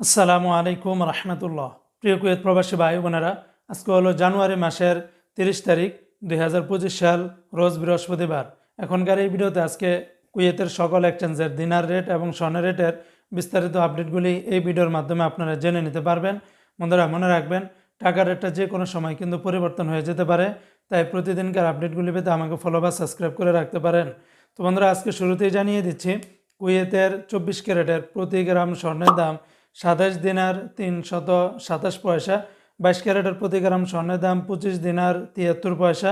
আসসালামু আলাইকুম রহমতুল্লাহ। প্রিয় কুয়েত প্রবাসী ভাই বোনেরা আজকে হলো জানুয়ারি মাসের তিরিশ তারিখ দু হাজার পঁচিশ সাল, রোজ বৃহস্পতিবার। এখনকার এই ভিডিওতে আজকে কুয়েতের সকল এক্সচেঞ্জের দিনার রেট এবং স্বর্ণের রেটের বিস্তারিত আপডেটগুলি এই ভিডিওর মাধ্যমে আপনারা জেনে নিতে পারবেন। বন্ধুরা, মনে রাখবেন, টাকার রেটটা যে কোনো সময় কিন্তু পরিবর্তন হয়ে যেতে পারে, তাই প্রতিদিনকার আপডেটগুলি পেতে আমাকে ফলো বা সাবস্ক্রাইব করে রাখতে পারেন। তো বন্ধুরা, আজকে শুরুতেই জানিয়ে দিচ্ছি, কুয়েতের চব্বিশ ক্যারেটের প্রতি গ্রাম স্বর্ণের দাম সাতাশ দিনার তিনশত সাতাশ পয়সা, বাইশ ক্যারেটের প্রতি গ্রাম স্বর্ণের দাম পঁচিশ দিনার তিয়াত্তর পয়সা,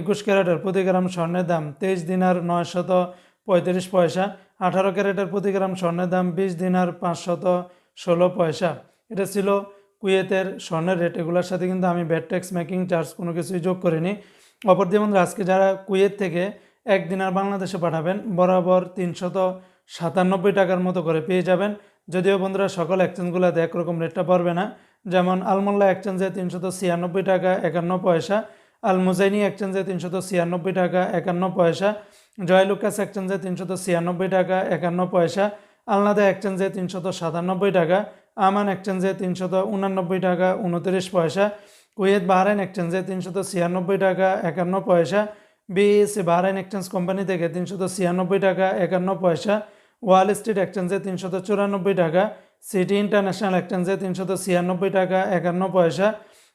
একুশ ক্যারেটের প্রতি গ্রাম স্বর্ণের দাম তেইশ দিনার নয়শত পঁয়ত্রিশ পয়সা, আঠারো ক্যারেটের প্রতি গ্রাম স্বর্ণের দাম বিশ দিনার পাঁচশত ষোলো পয়সা। এটা ছিল কুয়েতের স্বর্ণের রেট। এগুলোর সাথে কিন্তু আমি ব্যাট ট্যাক্স মেকিং চার্জ কোনো কিছুই যোগ করিনি। অপরদিকে বন্ধুরা, আজকে যারা কুয়েত থেকে এক দিনার বাংলাদেশে পাঠাবেন, বরাবর তিনশত সাতানব্বই টাকার মতো করে পেয়ে যাবেন। যদিও বন্ধুরা, সকল এক্সচেঞ্জগুলোতে একরকম রেটটা পড়বে না। যেমন আলমোল্লা এক্সচেঞ্জে তিনশত ছিয়ানব্বই টাকা, একান্ন পয়সা। আল মুজাইনি এক্সচেঞ্জে তিনশত ছিয়ানব্বই টাকা, একান্ন পয়সা। জয়লুকাস এক্সচেঞ্জে তিনশত ছিয়ানব্বই টাকা, একান্ন পয়সা। আলনাদা এক্সচেঞ্জে তিনশত সাতানব্বই টাকা। আমান এক্সচেঞ্জে তিনশত উনানব্বই টাকা, উনত্রিশ পয়সা। কুয়েত বাহরাইন এক্সচেঞ্জে তিনশত ছিয়ানব্বই টাকা, একান্ন পয়সা। বিএসসি বাহরাইন এক্সচেঞ্জ কোম্পানি থেকে তিনশত ছিয়ানব্বই টাকা, একান্ন পয়সা। ওয়াল স্ট্রিট এক্সচেঞ্জে তিনশত চুরানব্বই টাকা, সিটি ইন্টারন্যাশনাল এক্সচেঞ্জে তিনশত ছিয়ানব্বই টাকা, একান্ন পয়সা,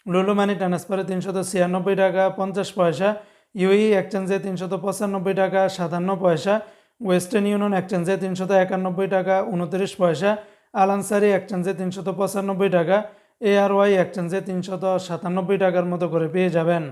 লুলু মানি ট্রান্সফারে তিনশত ছিয়ানব্বই টাকা, পঞ্চাশ পয়সা, ইউই এক্সচেঞ্জে তিনশত পঁচানব্বই টাকা, সাতান্ন পয়সা, ওয়েস্টার্ন ইউনিয়ন এক্সচেঞ্জে তিনশত একানব্বই টাকা, উনত্রিশ পয়সা, আলানসারি এক্সচেঞ্জে তিনশত পঁচানব্বই টাকা এআরওয়াই এক্সচেঞ্জে তিনশত সাতানব্বই টাকার মতো করে পেয়ে যাবেন।